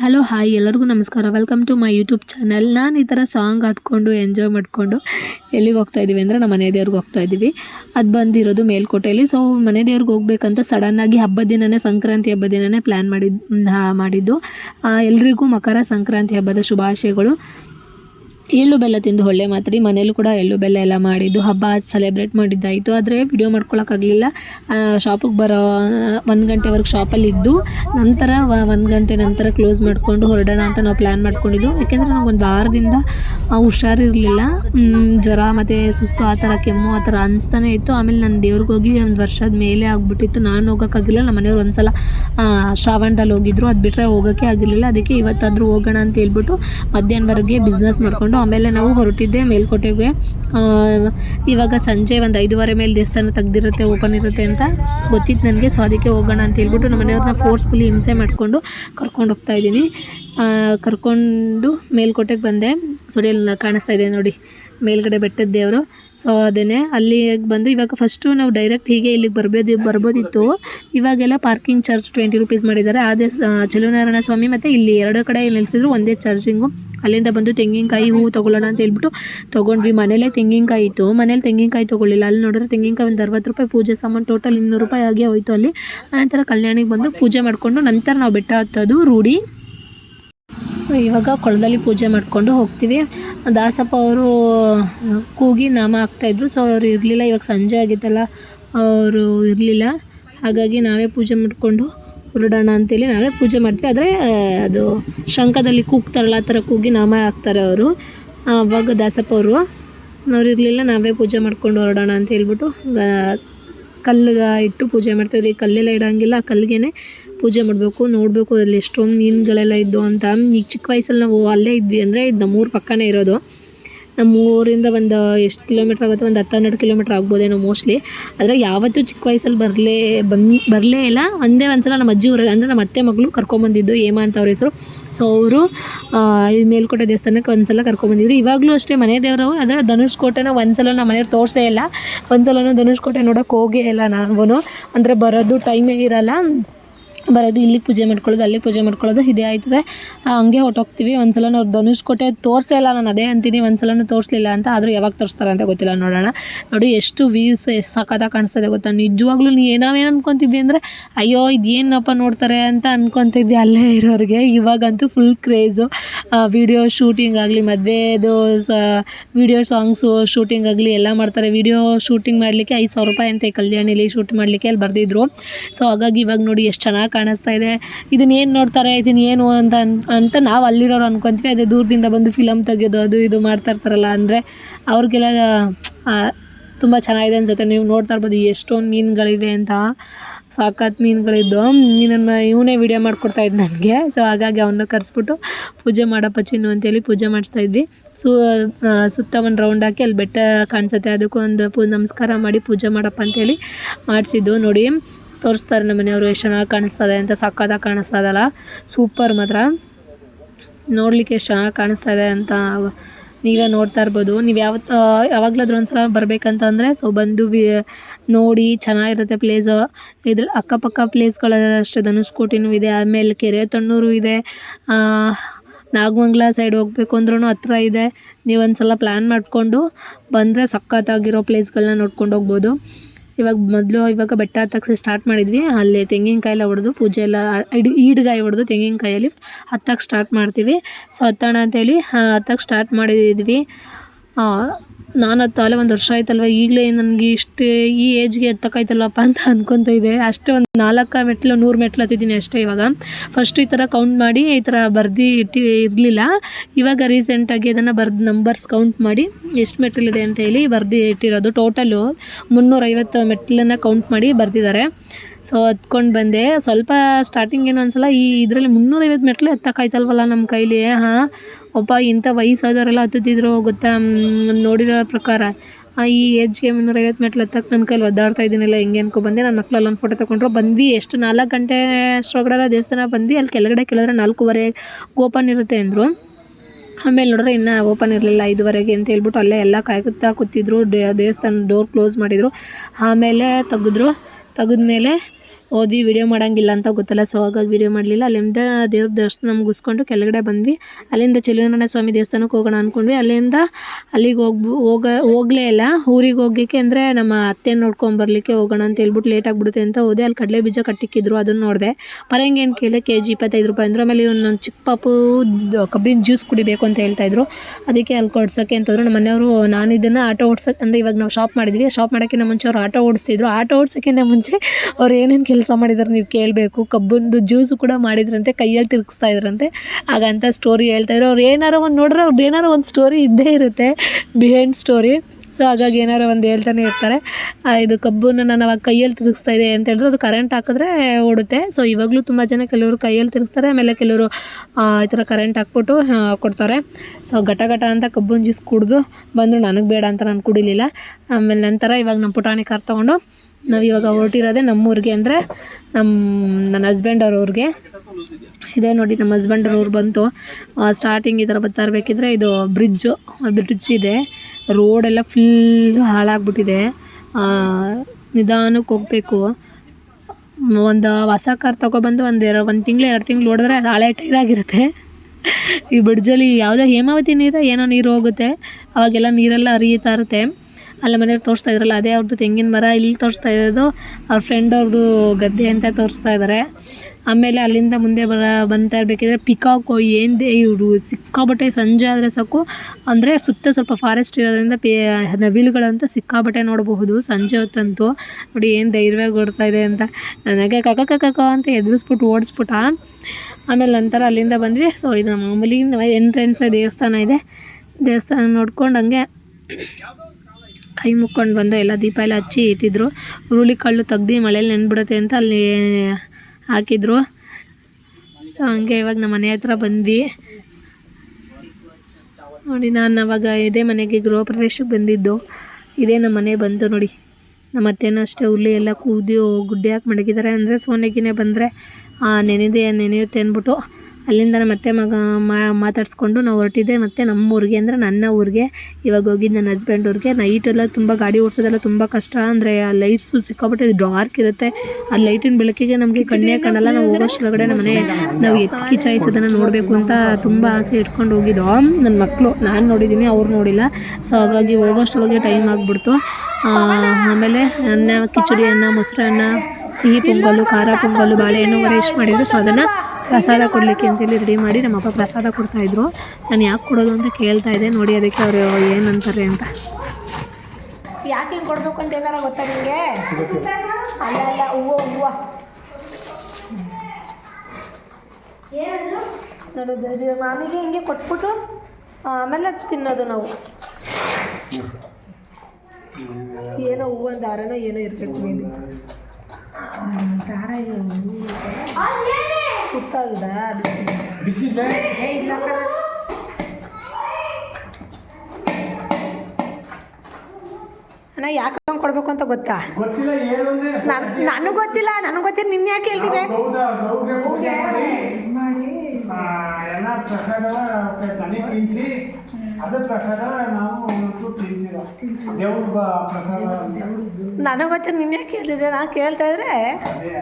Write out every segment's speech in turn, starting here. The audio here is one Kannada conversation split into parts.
ಹಲೋ ಹಾಯ್ ಎಲ್ಲರಿಗೂ ನಮಸ್ಕಾರ. Welcome to my YouTube channel ನಾನು ಈ ಥರ ಸಾಂಗ್ ಹಾಡ್ಕೊಂಡು ಎಂಜಾಯ್ ಮಾಡಿಕೊಂಡು ಎಲ್ಲಿಗೆ ಹೋಗ್ತಾ ಇದ್ದೀವಿ ಅಂದರೆ ನಮ್ಮ ಮನೆ ದೇವ್ರಿಗೆ ಹೋಗ್ತಾ ಇದ್ದೀವಿ ಅದು ಬಂದಿರೋದು ಮೇಲ್ಕೋಟೆಯಲ್ಲಿ ಸೊ ಮನೆ ದೇವ್ರಿಗೆ ಹೋಗ್ಬೇಕಂತ ಸಡನ್ನಾಗಿ ಹಬ್ಬದ ದಿನನೇ, ಸಂಕ್ರಾಂತಿ ಹಬ್ಬದ ದಿನನೇ ಪ್ಲ್ಯಾನ್ ಮಾಡಿದ್ದು. ಮಾಡಿದ್ದು ಎಲ್ರಿಗೂ ಮಕರ ಸಂಕ್ರಾಂತಿ ಹಬ್ಬದ ಶುಭಾಶಯಗಳು. ಎಳ್ಳು ಬೆಲ್ಲ ತಿಂದು ಒಳ್ಳೆ ಮಾತ್ರಿ. ಮನೇಲೂ ಕೂಡ ಎಳ್ಳು ಬೆಲ್ಲ ಎಲ್ಲ ಮಾಡಿದ್ದು, ಹಬ್ಬ ಸೆಲೆಬ್ರೇಟ್ ಮಾಡಿದ್ದಾಯಿತು. ಆದರೆ ವಿಡಿಯೋ ಮಾಡ್ಕೊಳಕ್ಕಾಗಲಿಲ್ಲ. ಶಾಪಿಗೆ ಬರೋ, ಒಂದು ಗಂಟೆವರೆಗೆ ಶಾಪಲ್ಲಿ ಇದ್ದು, ನಂತರ ಒಂದು ಗಂಟೆ ನಂತರ ಕ್ಲೋಸ್ ಮಾಡಿಕೊಂಡು ಹೊರಡೋಣ ಅಂತ ನಾವು ಪ್ಲ್ಯಾನ್ ಮಾಡ್ಕೊಂಡಿದ್ದು. ಯಾಕೆಂದರೆ ನನಗೊಂದು ವಾರದಿಂದ ಹುಷಾರಿರಲಿಲ್ಲ. ಜ್ವರ ಮತ್ತು ಸುಸ್ತು ಆ ಥರ ಕೆಮ್ಮು ಆ ಥರ ಅನಿಸ್ತಾನೆ ಇತ್ತು. ಆಮೇಲೆ ನಾನು ದೇವ್ರಿಗೆ ಹೋಗಿ ಒಂದು ವರ್ಷದ ಮೇಲೆ ಆಗಿಬಿಟ್ಟಿತ್ತು. ನಾನು ಹೋಗೋಕ್ಕಾಗಿಲ್ಲ ನಮ್ಮ ಮನೆಯವ್ರು ಒಂದು ಸಲ ಶ್ರಾವಣದಲ್ಲಿ ಹೋಗಿದ್ರು. ಅದು ಬಿಟ್ಟರೆ ಹೋಗೋಕ್ಕೆ ಆಗಿರಲಿಲ್ಲ. ಅದಕ್ಕೆ ಇವತ್ತಾದರೂ ಹೋಗೋಣ ಅಂತ ಹೇಳ್ಬಿಟ್ಟು ಮಧ್ಯಾಹ್ನವರೆಗೆ ಬಿಸ್ನೆಸ್ ಮಾಡಿಕೊಂಡು ಆಮೇಲೆ ನಾವು ಹೊರಟಿದ್ದೆ ಮೇಲ್ಕೋಟೆಗೆ. ಇವಾಗ ಸಂಜೆ ಒಂದು ಐದೂವರೆ ಮೇಲೆ ದೇವಸ್ಥಾನ ತೆಗ್ದಿರುತ್ತೆ ಓಪನ್ ಇರುತ್ತೆ ಅಂತ ಗೊತ್ತಿತ್ತು ನನಗೆ. ಸೊ ಅದಕ್ಕೆ ಹೋಗೋಣ ಅಂತ ಹೇಳ್ಬಿಟ್ಟು ನಮ್ಮ ಮನೆಯವ್ರನ್ನ ಫೋರ್ಸ್ಫುಲಿ ಹಿಂಸೆ ಮಾಡಿಕೊಂಡು ಕರ್ಕೊಂಡು ಹೋಗ್ತಾ ಇದ್ದೀನಿ. ಕರ್ಕೊಂಡು ಮೇಲ್ಕೋಟೆಗೆ ಬಂದೆ. ಸುಡಿಯಲ್ಲಿ ಕಾಣಿಸ್ತಾ ಇದೆ ನೋಡಿ, ಮೇಲ್ಗಡೆ ಬೆಟ್ಟದ ದೇವರು. ಸೊ ಅದನ್ನೇ ಅಲ್ಲಿಗೆ ಬಂದು ಇವಾಗ ಫಸ್ಟು ನಾವು ಡೈರೆಕ್ಟ್ ಹೀಗೆ ಇಲ್ಲಿಗೆ ಬರ್ಬೋದು ಬರ್ಬೋದಿತ್ತು. ಇವಾಗೆಲ್ಲ ಪಾರ್ಕಿಂಗ್ ಚಾರ್ಜ್ ಟ್ವೆಂಟಿ ರುಪೀಸ್ ಮಾಡಿದ್ದಾರೆ. ಅದೇ ಚಲುನಾರಾಯಣ ಸ್ವಾಮಿ ಮತ್ತು ಇಲ್ಲಿ ಎರಡು ಕಡೆ ನಿಲ್ಲಿಸಿದ್ರು ಒಂದೇ ಚಾರ್ಜಿಂಗು ಅಲ್ಲಿಂದ ಬಂದು ತೆಂಗಿನಕಾಯಿ ಹೂವು ತೊಗೊಳ್ಳೋಣ ಅಂತ ಹೇಳ್ಬಿಟ್ಟು ತೊಗೊಂಡ್ವಿ. ಮನೇಲೇ ತೆಂಗಿನಕಾಯಿ ಇತ್ತು. ಮನೇಲಿ ತೆಂಗಿನಕಾಯಿ ತೊಗೊಳ್ಳಿಲ್ಲ. ಅಲ್ಲಿ ನೋಡಿದ್ರೆ ತೆಂಗಿನಕಾಯಿ ಒಂದು ಅರವತ್ತು ರೂಪಾಯಿ ಪೂಜೆ ಸಾಮಾನು ಟೋಟಲ್ ಇನ್ನೂರು ರೂಪಾಯಿ ಹಾಗೆ ಹೋಯ್ತು ಅಲ್ಲಿ. ಆನಂತರ ಕಲ್ಯಾಣಿಗೆ ಬಂದು ಪೂಜೆ ಮಾಡಿಕೊಂಡು ನಂತರ ನಾವು ಬೆಟ್ಟ ಹತ್ತೋದು ರೂಢಿ. ಇವಾಗ ಕೊಳದಲ್ಲಿ ಪೂಜೆ ಮಾಡಿಕೊಂಡು ಹೋಗ್ತೀವಿ. ದಾಸಪ್ಪ ಅವರು ಕೂಗಿ ನಾಮ ಹಾಕ್ತಾಯಿದ್ರು ಸೊ ಅವರು ಇರಲಿಲ್ಲ, ಇವಾಗ ಸಂಜೆ ಆಗಿತ್ತಲ್ಲ, ಅವರು ಇರಲಿಲ್ಲ. ಹಾಗಾಗಿ ನಾವೇ ಪೂಜೆ ಮಾಡಿಕೊಂಡು ಹೊರಡೋಣ ಅಂತೇಳಿ ನಾವೇ ಪೂಜೆ ಮಾಡ್ತೀವಿ. ಆದರೆ ಅದು ಶಂಖದಲ್ಲಿ ಕೂಗ್ತಾರಲ್ಲ, ಆ ಥರ ಕೂಗಿ ನಾಮ ಹಾಕ್ತಾರೆ ಅವರು. ಅವಾಗ ದಾಸಪ್ಪ ಅವರು, ಅವ್ರು ಇರಲಿಲ್ಲ, ನಾವೇ ಪೂಜೆ ಮಾಡ್ಕೊಂಡು ಹೊರಡೋಣ ಅಂತ ಹೇಳ್ಬಿಟ್ಟು ಕಲ್ಲಿಗೆ ಇಟ್ಟು ಪೂಜೆ ಮಾಡ್ತಿದ್ವಿ ಕಲ್ಲೆಲ್ಲ ಇಡೋಂಗಿಲ್ಲ ಕಲ್ಲಿಗೆ ಪೂಜೆ ಮಾಡಬೇಕು, ನೋಡಬೇಕು ಅಲ್ಲಿ ಎಷ್ಟೊಂದು ಮೀನುಗಳೆಲ್ಲ ಇದ್ದು ಅಂತ. ಈಗ ಚಿಕ್ಕ ವಯಸ್ಸಲ್ಲಿ ನಾವು ಅಲ್ಲೇ ಇದ್ವಿ ಅಂದರೆ ಇದು ನಮ್ಮೂರು ಪಕ್ಕನೇ ಇರೋದು. ನಮ್ಮ ಊರಿಂದ ಒಂದು ಎಷ್ಟು ಕಿಲೋಮೀಟ್ರ್ ಆಗುತ್ತೆ? ಒಂದು ಹತ್ತು ಹನ್ನೆರಡು ಕಿಲೋಮೀಟ್ರ್ ಆಗ್ಬೋದೇನೋ ಮೋಸ್ಟ್ಲಿ. ಆದರೆ ಯಾವತ್ತೂ ಚಿಕ್ಕ ವಯಸ್ಸಲ್ಲಿ ಬರಲೇ, ಬಂದು, ಬರಲೇ ಇಲ್ಲ. ಒಂದೇ ಒಂದು ಸಲ ನಮ್ಮ ಅಜ್ಜಿ ಊರಲ್ಲಿ, ಅಂದರೆ ನಮ್ಮ ಅತ್ತೆ ಮಗಳು ಕರ್ಕೊಂಬಂದಿದ್ದು ಹೇಮಾ ಅಂತ ಅವ್ರ ಹೆಸರು. ಸೊ ಅವರು ಮೇಲ್ಕೋಟೆ ದೇವಸ್ಥಾನಕ್ಕೆ ಒಂದು ಸಲ ಕರ್ಕೊಂಬಂದಿದ್ರು. ಇವಾಗಲೂ ಅಷ್ಟೇ ಮನೆ ದೇವರು ಅದರ ಧನುಷ್ ಕೋಟೆನ ಒಂದು ಸಲ ನಮ್ಮ ಮನೆಯವ್ರು ತೋರಿಸೇ ಇಲ್ಲ. ಒಂದು ಸಲನೂ ಧನುಷ್ ಕೋಟೆ ನೋಡೋಕೆ ಹೋಗೇ ಇಲ್ಲ ನಾನು. ಅಂದರೆ ಬರೋದು ಟೈಮೇ ಇರಲ್ಲ. ಬರೋದು ಇಲ್ಲಿ ಪೂಜೆ ಮಾಡ್ಕೊಳ್ಳೋದು ಅಲ್ಲಿ ಪೂಜೆ ಮಾಡ್ಕೊಳ್ಳೋದು, ಇದೇ ಆಯ್ತದೆ. ಹಂಗೆ ಹೊಟ್ಟೋಗ್ತೀವಿ ಒಂದು ಸಲ ನಾವು ಧನುಷ್ ಕೋಟೆ ತೋರಿಸೇ ಇಲ್ಲ, ನಾನು ಅದೇ ಅಂತೀನಿ ಒಂದು ಸಲನೂ ತೋರಿಸ್ಲಿಲ್ಲ ಅಂತ, ಆದರೂ ಯಾವಾಗ ತೋರಿಸ್ತಾರೆ ಅಂತ ಗೊತ್ತಿಲ್ಲ ನೋಡೋಣ. ನೋಡಿ, ಎಷ್ಟು ವ್ಯೂಸ್ ಎಷ್ಟು ಸಖತ್ತಾಗಿ ಕಾಣಿಸ್ತದೆ ಗೊತ್ತಾ? ನಿಜವಾಗ್ಲೂ ನೀ ಏನಾವೇನು ಅನ್ಕೊತಿದ್ವಿ ಅಂದರೆ, ಅಯ್ಯೋ, ಇದೇನಪ್ಪ ನೋಡ್ತಾರೆ ಅಂತ ಅನ್ಕೊತಿದ್ವಿ ಅಲ್ಲೇ ಇರೋರಿಗೆ. ಇವಾಗಂತೂ ಫುಲ್ ಕ್ರೇಜು ವಿಡಿಯೋ ಶೂಟಿಂಗ್ ಆಗಲಿ, ಮದುವೆದು ವಿಡಿಯೋ ಸಾಂಗ್ಸು ಶೂಟಿಂಗ್ ಆಗಲಿ, ಎಲ್ಲ ಮಾಡ್ತಾರೆ. ವಿಡಿಯೋ ಶೂಟಿಂಗ್ ಮಾಡಲಿಕ್ಕೆ ಐದು ಸಾವಿರ ರೂಪಾಯಿ ಅಂತ ಕಲ್ಯಾಣಿಲಿ ಶೂಟ್ ಮಾಡಲಿಕ್ಕೆ ಅಲ್ಲಿ ಬರೆದಿದ್ರು. ಸೊ ಹಾಗಾಗಿ ಇವಾಗ ನೋಡಿ, ಎಷ್ಟು ಚೆನ್ನಾಗಿ ಕಾಣಿಸ್ತಾ ಇದೆ. ಇದನ್ನ ಏನು ನೋಡ್ತಾರೆ? ಇದನ್ನ ಏನು ಅಂತ ಅಂತ ನಾವು ಅಲ್ಲಿರೋರು ಅನ್ಕೊಂತೀವಿ. ಅದೇ ದೂರದಿಂದ ಬಂದು ಫಿಲಮ್ ತೆಗೆಯೋದು, ಅದು ಇದು ಮಾಡ್ತಾ ಇರ್ತಾರಲ್ಲ ಅಂದರೆ ಅವ್ರಿಗೆಲ್ಲ ತುಂಬ ಚೆನ್ನಾಗಿದೆ ಅನ್ಸುತ್ತೆ. ನೀವು ನೋಡ್ತಾ ಇರ್ಬೋದು ಎಷ್ಟೊಂದು ಮೀನುಗಳಿವೆ ಅಂತ. ಸಾಕತ್ ಮೀನುಗಳಿದ್ದು. ನೀನನ್ನು ಇವನೇ ವಿಡಿಯೋ ಮಾಡಿಕೊಡ್ತಾ ಇದ್ದು ನನಗೆ. ಸೊ ಹಾಗಾಗಿ ಅವನ್ನ ಕರೆಸ್ಬಿಟ್ಟು ಪೂಜೆ ಮಾಡಪ್ಪ ಚಿನ್ನು ಅಂತೇಳಿ ಪೂಜೆ ಮಾಡಿಸ್ತಾ ಇದ್ವಿ. ಸು ಸುತ್ತ ಒಂದು ರೌಂಡ್ ಹಾಕಿ ಅಲ್ಲಿ ಬೆಟ್ಟ ಕಾಣಿಸುತ್ತೆ. ಅದಕ್ಕೂ ಒಂದು ಪೂ, ನಮಸ್ಕಾರ ಮಾಡಿ ಪೂಜೆ ಮಾಡಪ್ಪ ಅಂತೇಳಿ ಮಾಡಿಸಿದ್ದು. ನೋಡಿ ತೋರಿಸ್ತಾರೆ ನಮ್ಮ ಮನೆಯವರು ಎಷ್ಟು ಚೆನ್ನಾಗಿ ಕಾಣಿಸ್ತದೆ ಅಂತ ಸಕ್ಕತ್ತಾಗಿ ಕಾಣಿಸ್ತದಲ್ಲ. ಸೂಪರ್ ಮಾತ್ರ. ನೋಡಲಿಕ್ಕೆ ಎಷ್ಟು ಚೆನ್ನಾಗಿ ಕಾಣಿಸ್ತಾ ಇದೆ ಅಂತ ನೀವೇ ನೋಡ್ತಾ ಇರ್ಬೋದು. ನೀವು ಯಾವತ್ತು ಯಾವಾಗಲಾದ್ರೂ ಒಂದ್ಸಲ ಬರಬೇಕಂತ ಅಂದರೆ ಸೊ ಬಂದು ವಿ ನೋಡಿ ಚೆನ್ನಾಗಿರುತ್ತೆ ಪ್ಲೇಸ್ ಇದ್ರ ಅಕ್ಕಪಕ್ಕ ಪ್ಲೇಸ್ಗಳು ಅಷ್ಟೇ ಧನುಷ್ಕೋಟಿನೂ ಇದೆ, ಆಮೇಲೆ ಕೆರೆ ತಣ್ಣೂರು ಇದೆ ನಾಗಮಂಗಲ ಸೈಡ್ ಹೋಗಬೇಕು ಅಂದ್ರೂ ಹತ್ರ ಇದೆ. ನೀವು ಒಂದು ಸಲ ಪ್ಲ್ಯಾನ್ ಮಾಡಿಕೊಂಡು ಬಂದರೆ ಸಖತ್ತಾಗಿರೋ ಪ್ಲೇಸ್ಗಳನ್ನ ನೋಡ್ಕೊಂಡು ಹೋಗ್ಬೋದು. ಇವಾಗ ಮೊದಲು ಇವಾಗ ಬೆಟ್ಟ ಹತ್ತಕ್ಕೆ ಸ್ಟಾರ್ಟ್ ಮಾಡಿದ್ವಿ. ಅಲ್ಲಿ ತೆಂಗಿನಕಾಯಿ ಎಲ್ಲ ಹೊಡೆದು ಪೂಜೆ ಎಲ್ಲ, ಇಡ್, ಈಡ್ಗಾಯಿ ಹೊಡೆದು ತೆಂಗಿನಕಾಯಲ್ಲಿ ಹತ್ತಕ್ಕೆ ಸ್ಟಾರ್ಟ್ ಮಾಡ್ತೀವಿ. ಸೊ ಹತ್ತೋಣ ಅಂತೇಳಿ ಹತ್ತಕ್ಕೆ ಸ್ಟಾರ್ಟ್ ಮಾಡಿದ್ವಿ. ನಾನು ತಲೆ ಒಂದು ವರ್ಷ ಆಯ್ತಲ್ವ, ಈಗಲೇ ನನಗೆ ಇಷ್ಟು, ಈ ಏಜ್ಗೆ ಎತ್ತಕ್ಕಾಯ್ತಲ್ಲಪ್ಪ ಅಂತ ಅನ್ಕೊತ ಇದೆ ಅಷ್ಟೇ ಒಂದು ನಾಲ್ಕು ಮೆಟ್ಲು, ನೂರು ಮೆಟ್ಲು ಹತ್ತಿದ್ದೀನಿ ಅಷ್ಟೇ ಇವಾಗ. ಫಸ್ಟ್ ಈ ಥರ ಕೌಂಟ್ ಮಾಡಿ, ಈ ಥರ ಬರ್ದು ಇಟ್ಟಿ ಇರಲಿಲ್ಲ. ಇವಾಗ ರೀಸೆಂಟಾಗಿ ಅದನ್ನು ಬರ್ದು ನಂಬರ್ಸ್ ಕೌಂಟ್ ಮಾಡಿ, ಎಷ್ಟು ಮೆಟ್ಲಿದೆ ಅಂತ ಹೇಳಿ ಬರ್ದು ಇಟ್ಟಿರೋದು ಟೋಟಲು ಮುನ್ನೂರೈವತ್ತು ಮೆಟ್ಲನ್ನು ಕೌಂಟ್ ಮಾಡಿ ಬರ್ದಿದ್ದಾರೆ. ಸೊ ಹತ್ಕೊಂಡು ಬಂದೆ. ಸ್ವಲ್ಪ ಸ್ಟಾರ್ಟಿಂಗ್ ಏನೋ ಅನ್ಸಲ್ಲ, ಈ ಇದರಲ್ಲಿ ಮುನ್ನೂರೈವತ್ತು ಮೆಟ್ಲು ಎತ್ತಕ್ಕಾಯ್ತಲ್ವಲ್ಲ ನಮ್ಮ ಕೈಲಿ? ಹಾಂ? ಒಬ್ಬ ಇಂಥ ವಯಸ್ಸಾದವರೆಲ್ಲ ಹತ್ತುತ್ತಿದ್ರು, ಗೊತ್ತಾ? ನೋಡಿರೋ ಪ್ರಕಾರ. ಈ ಏಜ್ಗೆ ಮುನ್ನೂರೈವತ್ತು ಮೆಟ್ಲು ಹತ್ತಕ್ಕೆ ನನ್ನ ಕೈಲಿ ಒದ್ದಾಡ್ತಾ ಇದ್ದೀನಿಲ್ಲ ಹೆಂಗೆ ಅನ್ಕೊ? ಬಂದೆ. ನನ್ನ ಮಕ್ಕಳು ಅಲ್ಲೊಂದು ಫೋಟೋ ತೊಗೊಂಡ್ರು. ಬಂದ್ವಿ. ಎಷ್ಟು ನಾಲ್ಕು ಗಂಟೆ ಅಷ್ಟೊಳಗಡೆ ದೇವಸ್ಥಾನ ಬಂದ್ವಿ. ಅಲ್ಲಿ ಕೆಳಗಡೆ ಕೇಳಿದ್ರೆ ನಾಲ್ಕೂವರೆ ಓಪನ್ ಇರುತ್ತೆ ಅಂದರು. ಆಮೇಲೆ ನೋಡಿದ್ರೆ ಇನ್ನೂ ಓಪನ್ ಇರಲಿಲ್ಲ, ಐದುವರೆಗೆ ಅಂತ ಹೇಳ್ಬಿಟ್ಟು ಅಲ್ಲೇ ಎಲ್ಲ ಕಾಯ್ತಾ ಕೂತಿದ್ರು. ದೇವಸ್ಥಾನ ಡೋರ್ ಕ್ಲೋಸ್ ಮಾಡಿದರು. ಆಮೇಲೆ ತೆಗೆದ್ರು. ತೆಗೆದ್ಮೇಲೆ ಹೋದ್ವಿ ವಿಡಿಯೋ ಮಾಡೋಂಗಿಲ್ಲ ಅಂತ ಗೊತ್ತಲ್ಲ. ಸೊ ಹಾಗಾಗಿ ವಿಡಿಯೋ ಮಾಡಲಿಲ್ಲ. ಅಲ್ಲಿಂದ ದೇವ್ರ ದರ್ಶನ ಮುಗಿಸ್ಕೊಂಡು ಕೆಳಗಡೆ ಬಂದ್ವಿ. ಅಲ್ಲಿಂದ ಚೆಲುವನಾರಾಯಣ ಸ್ವಾಮಿ ದೇವಸ್ಥಾನಕ್ಕೆ ಹೋಗೋಣ ಅಂದ್ಕೊಂಡ್ವಿ ಅಲ್ಲಿಂದ ಅಲ್ಲಿಗೆ ಹೋಗ್ ಹೋಗ, ಹೋಗಲೇ ಇಲ್ಲ. ಊರಿಗೆ ಹೋಗಲಿಕ್ಕೆ ಅಂದರೆ ನಮ್ಮ ಅತ್ತೆ ನೋಡ್ಕೊಂಬರ್ಲಿಕ್ಕೆ ಹೋಗೋಣ ಅಂತ ಹೇಳ್ಬಿಟ್ಟು ಲೇಟ್ ಆಗಿಬಿಡುತ್ತೆ ಅಂತ ಹೋದೆ. ಅಲ್ಲಿ ಕಡಲೆ ಬೀಜ ಕಟ್ಟಿಕ್ಕಿದ್ರು, ಅದನ್ನು ನೋಡಿದೆ. ಪರಂಗಿ ಏನು ಕೇಳಿದೆ? ಕೆ ಜಿ ಇಪ್ಪತ್ತೈದು ರೂಪಾಯಿ ಅಂದರು. ಆಮೇಲೆ ಇವ್ನು ನನ್ನ ಚಿಕ್ಕ ಪಾಪು ಕಬ್ಬಿನ ಜ್ಯೂಸ್ ಕುಡಿಬೇಕು ಅಂತ ಹೇಳ್ತಾ ಇದ್ರು. ಅದಕ್ಕೆ ಅಲ್ಲಿ ಕೊಡ್ಸೋಕ್ಕೆ ಅಂತಂದ್ರು ನಮ್ಮ ಮನೆಯವರು, ನಾನು ಇದನ್ನು ಆಟೋ ಓಡ್ಸೋಕೆ, ಅಂದರೆ ಇವಾಗ ನಾವು ಶಾಪ್ ಮಾಡಿದ್ವಿ. ಶಾಪ್ ಮಾಡೋಕ್ಕಿಂತ ಮುಂಚೆ ಅವ್ರು ಆಟೋ ಓಡಿಸ್ತಿದ್ರು. ಆಟೋ ಓಡ್ಸೋಕ್ಕಿಂತ ಮುಂಚೆ ಅವ್ರು ಏನೇನು ಕೆಲಸ ಮಾಡಿದಾರೆ ನೀವು ಕೇಳಬೇಕು. ಕಬ್ಬಂದು ಜ್ಯೂಸು ಕೂಡ ಮಾಡಿದ್ರಂತೆ, ಕೈಯಲ್ಲಿ ತಿರುಗಿಸ್ತಾ ಇದ್ರಂತೆ. ಹಾಗಂತ ಸ್ಟೋರಿ ಹೇಳ್ತಾ ಇದ್ರು. ಅವ್ರು ಏನಾರೋ ಒಂದು ನೋಡ್ರೆ ಅವ್ರದ್ದು ಏನಾರೋ ಒಂದು ಸ್ಟೋರಿ ಇದ್ದೇ ಇರುತ್ತೆ ಬಿಹೈಂಡ್ ಸ್ಟೋರಿ ಸೊ ಹಾಗಾಗಿ ಏನಾರು ಒಂದು ಹೇಳ್ತಾನೆ ಇರ್ತಾರೆ. ಇದು ಕಬ್ಬನ್ನು ನಾನು ಅವಾಗ ಕೈಯಲ್ಲಿ ತಿರುಗಿಸ್ತಾ ಇದೆ ಅಂತ ಹೇಳಿದ್ರು. ಅದು ಕರೆಂಟ್ ಹಾಕಿದ್ರೆ ಓಡುತ್ತೆ. ಸೊ ಇವಾಗಲೂ ತುಂಬ ಜನ ಕೆಲವರು ಕೈಯಲ್ಲಿ ತಿರುಗಿಸ್ತಾರೆ. ಆಮೇಲೆ ಕೆಲವರು ಈ ಥರ ಕರೆಂಟ್ ಹಾಕ್ಬಿಟ್ಟು ಕೊಡ್ತಾರೆ. ಸೊ ಘಟ ಘಟ ಅಂತ ಕಬ್ಬನ್ ಜ್ಯೂಸ್ ಕುಡಿದು ಬಂದರು. ನನಗೆ ಬೇಡ ಅಂತ ನಾನು ಕುಡಿಲಿಲ್ಲ. ಆಮೇಲೆ ನಂತರ ಇವಾಗ ನಮ್ಮ ಪುಟಾಣಿ ಕಾರ್ ತೊಗೊಂಡು ನಾವು ಇವಾಗ ಹೊರಟಿರೋದೇ ನಮ್ಮೂರಿಗೆ ಅಂದರೆ ನಮ್ಮ ನನ್ನ ಹಸ್ಬೆಂಡ್ ಅವ್ರ ಊರಿಗೆ. ಇದೇ ನೋಡಿ, ನಮ್ಮ ಹಸ್ಬೆಂಡ್ ಅವ್ರ ಬಂತು. ಸ್ಟಾರ್ಟಿಂಗ್ ಈ ಥರ ಬರ್ತಾ ಇರಬೇಕಿದ್ರೆ ಇದು ಬ್ರಿಡ್ಜು ಬ್ರಿಡ್ಜ್ ಇದೆ. ರೋಡೆಲ್ಲ ಫುಲ್ ಹಾಳಾಗ್ಬಿಟ್ಟಿದೆ. ನಿಧಾನಕ್ಕೆ ಹೋಗಬೇಕು. ಒಂದು ಹೊಸ ಕಾರ್ ತೊಗೊಬಂದು ಒಂದು ಎರಡು, ಒಂದು ತಿಂಗಳು, ಎರಡು ತಿಂಗಳು ನೋಡಿದ್ರೆ ಅದು ಹಳೆ ಟೈರ್ ಆಗಿರುತ್ತೆ. ಈ ಬ್ರಿಡ್ಜಲ್ಲಿ ಯಾವುದೋ ಹೇಮಾವತಿ ನೀರು, ಏನೋ ನೀರು ಹೋಗುತ್ತೆ. ಅವಾಗೆಲ್ಲ ನೀರೆಲ್ಲ ಹರಿಯುತ್ತಾ ಇರುತ್ತೆ. ಅಲ್ಲ ಮನೇಲಿ ತೋರಿಸ್ತಾ ಇದ್ರಲ್ಲ, ಅದೇ ಅವ್ರದ್ದು ತೆಂಗಿನ ಮರ, ಇಲ್ಲಿ ತೋರಿಸ್ತಾ ಇರೋದು ಅವ್ರ ಫ್ರೆಂಡ್ ಅವ್ರದ್ದು ಗದ್ದೆ ಅಂತ ತೋರಿಸ್ತಾ ಇದ್ದಾರೆ ಆಮೇಲೆ ಅಲ್ಲಿಂದ ಮುಂದೆ ಬರ, ಬಂತಾ ಇರಬೇಕಿದ್ರೆ ಪಿಕಾಕು ಏನು ಇವರು ಸಿಕ್ಕಾಬಟ್ಟೆ ಸಂಜೆ ಆದರೆ ಸಾಕು. ಅಂದರೆ ಸುತ್ತ ಸ್ವಲ್ಪ ಫಾರೆಸ್ಟ್ ಇರೋದ್ರಿಂದ ಪೇ, ನವಿಲುಗಳಂತೂ ಸಿಕ್ಕಾಬಟ್ಟೆ ನೋಡಬಹುದು ಸಂಜೆ ಹೊತ್ತಂತೂ. ನೋಡಿ ಏನು ಧೈರ್ಯವಾಗಿ ಓಡ್ತಾ ಇದೆ ಅಂತ. ನನಗೆ ಕಕ ಕಕ ಕಕ ಅಂತ ಎದುರಿಸ್ಬಿಟ್ಟು ಓಡಿಸ್ಬಿಟ್ಟ. ಆಮೇಲೆ ನಂತರ ಅಲ್ಲಿಂದ ಬಂದ್ವಿ. ಸೊ ಇದು ಮಾಮೂಲಿ ಎಂಟ್ರೆನ್ಸ್ ದೇವಸ್ಥಾನ ಇದೆ. ದೇವಸ್ಥಾನ ನೋಡ್ಕೊಂಡು ಹಂಗೆ ಕೈ ಮುಕ್ಕೊಂಡು ಬಂದು ಎಲ್ಲ ದೀಪ ಎಲ್ಲ ಹಚ್ಚಿ ಇತ್ತಿದ್ರು ಹುರುಳಿ ಕಳ್ಳು ತೆಗ್ದು ಮಳೇಲಿ ನೆನ್ಬಿಡುತ್ತೆ ಅಂತ ಅಲ್ಲಿ ಹಾಕಿದ್ರು. ಸೊ ಹಂಗೆ ಇವಾಗ ನಮ್ಮ ಮನೆ ಹತ್ರ ಬಂದು ನೋಡಿ, ನಾನು ಅವಾಗ ಇದೇ ಮನೆಗೆ ಗೃಹ ಪ್ರವೇಶಕ್ಕೆ ಬಂದಿದ್ದು. ಇದೇ ನಮ್ಮ ಮನೆ ಬಂತು ನೋಡಿ. ನಮ್ಮ ಅತ್ತೆನೂ ಅಷ್ಟೇ ಹುಲ್ಲಿ ಎಲ್ಲ ಕೂದಿ ಗುಡ್ಡೆ ಹಾಕಿ ಮಡಗಿದ್ದಾರೆ. ಅಂದರೆ ಸೋನೆಗಿನೇ ಬಂದರೆ ನೆನೆದೇ, ನೆನೆಯುತ್ತೆ ಅಂದ್ಬಿಟ್ಟು. ಅಲ್ಲಿಂದ ಮತ್ತೆ ಮಗ ಮಾತಾಡಿಸ್ಕೊಂಡು ನಾವು ಹೊರಟಿದ್ದೆ. ಮತ್ತು ನಮ್ಮ ಊರಿಗೆ ಅಂದರೆ ನನ್ನ ಊರಿಗೆ. ಇವಾಗ ಹೋಗಿದ್ದು ನನ್ನ ಹಸ್ಬೆಂಡ್ ಊರಿಗೆ. ನೈಟೆಲ್ಲ ತುಂಬ ಗಾಡಿ ಓಡಿಸೋದೆಲ್ಲ ತುಂಬ ಕಷ್ಟ. ಅಂದರೆ ಆ ಲೈಟ್ಸು ಸಿಕ್ಕಾಪಟ್ಟೆ ಡಾರ್ಕ್ ಇರುತ್ತೆ. ಆ ಲೈಟಿನ ಬೆಳಕಿಗೆ ನಮಗೆ ಕಣ್ಣೇ ಕಾಣಲ್ಲ. ನಾವು ಹೋಗೋಷ್ಟೊಳಗಡೆ ನಮ್ಮ ಮನೆ ನಾವು ಎತ್ತಿ ಚಾಯಿಸೋದನ್ನು ನೋಡಬೇಕು ಅಂತ ತುಂಬ ಆಸೆ ಇಟ್ಕೊಂಡು ಹೋಗಿದ್ದೋ. ನನ್ನ ಮಕ್ಕಳು ನಾನು ನೋಡಿದ್ದೀನಿ ಅವ್ರು ನೋಡಿಲ್ಲ. ಸೊ ಹಾಗಾಗಿ ಹೋಗೋಷ್ಟೊಳಗೆ ಟೈಮ್ ಆಗಿಬಿಡ್ತು. ಆಮೇಲೆ ಅನ್ನ ಕಿಚಡಿ ಅನ್ನ ಮೊಸರನ್ನ ಸಿಹಿ ಪೊಂಗಲ್ಲು ಖಾರ ಪೊಂಗಲ್ಲು ಬಾಳೆಹಣ್ಣು ವರೇಶ್ ಮಾಡಿದ್ರು. ಸೊ ಅದನ್ನು ಪ್ರಸಾದ ಕೊಡಲಿಕ್ಕೆ ಅಂತೇಳಿ ರೆಡಿ ಮಾಡಿ ನಮ್ಮಪ್ಪ ಪ್ರಸಾದ ಕೊಡ್ತಾಯಿದ್ರು ನಾನು ಯಾಕೆ ಕೊಡೋದು ಅಂತ ಕೇಳ್ತಾ ಇದ್ದೆ. ನೋಡಿ ಅದಕ್ಕೆ ಅವರು ಏನಂತಾರೆ ಅಂತ. ಯಾಕೆ ಹಿಂಗೆ ಕೊಡಬೇಕು ಅಂತ ಏನಾರ ಗೊತ್ತಾ ನಿಮಗೆ ಅಲ್ಲ ಅಲ್ಲ ಹೂವು. ಹೂವು ನೋಡೋದು ಇದು ಮಾಮಿಗೆ ಹಿಂಗೆ ಕೊಟ್ಬಿಟ್ಟು ಆಮೇಲೆ ತಿನ್ನೋದು ನಾವು. ಏನೋ ಹೂವು ದಾರನೋ ಏನೋ ಇರಬೇಕು ಮೇಬಿ ದಾರ ಸುತ್ತಲ್ದಾ ಬಿಸಿ ಏ ಇಲ್ಲ ಅಣ್ಣ ಯಾಕೆ ಹಂಗೆ ಕೊಡಬೇಕು ಅಂತ ಗೊತ್ತಾ? ಗೊತ್ತಿಲ್ಲ ಏನು ಅಂದ್ರೆ ನಾನು ನನಗೆ ಗೊತ್ತಿಲ್ಲ ನನಗೆ ಗೊತ್ತಿಲ್ಲ ನಿನ್ನ ಯಾಕೆ ಗೌದ ಆ, ಎಲ್ಲ ಪ್ರಸಾದ ತಲೆ ಅದ ಪ್ರಸಾದ ನಾವು ದೇವ್ರ ಪ್ರಸಾದ ನನಗೆ ನಿನ್ನೆ ಯಾಕೆ ನಾನು ಕೇಳ್ತಾ ಇದ್ರೆ. ಅದೇ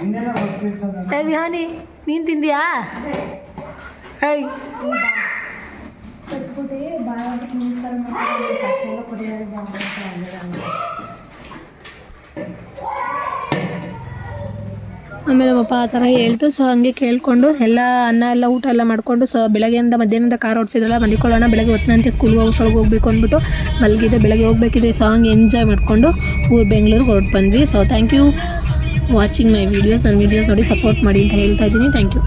ನಿನ್ನೆಲ್ಲ ಗೊತ್ತಿರ್ತದೆ ಏ ವಿಹಾನಿ ನೀನು ತಿಂದಿಯಾ? ಏಯ್. ಆಮೇಲೆ ನಮ್ಮಪ್ಪ ಆ ಥರ ಹೇಳ್ತು. ಸೊ ಹಂಗೆ ಕೇಳಿಕೊಂಡು ಎಲ್ಲ ಅನ್ನ ಎಲ್ಲ ಊಟ ಎಲ್ಲ ಮಾಡಿಕೊಂಡು ಸೊ ಬೆಳಗ್ಗೆಯಿಂದ ಮಧ್ಯಾಹ್ನದ ಕಾರ್ ಓಡಿಸಿದ್ರಲ್ಲ ಮಲ್ಕೊಳ್ಳೋಣ, ಬೆಳಗ್ಗೆ ಹೊತ್ತಿನಂತೆ ಸ್ಕೂಲ್ಗೆ ಹೋಗೋಷ್ಟೊಳಗೆ ಹೋಗ್ಬೇಕು ಅಂದ್ಬಿಟ್ಟು ಮಲಗಿದೆ ಬೆಳಗ್ಗೆ ಹೋಗ್ಬೇಕಿದೆ. ಸಾಂಗ್ ಎಂಜಾಯ್ ಮಾಡಿಕೊಂಡು ಊರು ಬೆಂಗಳೂರಿಗೆ ಹೊರಟು ಬಂದ್ವಿ so thank you watching my videos ನನ್ನ ವೀಡಿಯೋಸ್ ನೋಡಿ ಸಪೋರ್ಟ್ ಮಾಡಿ ಅಂತ ಹೇಳ್ತಾ ಇದ್ದೀನಿ. Thank you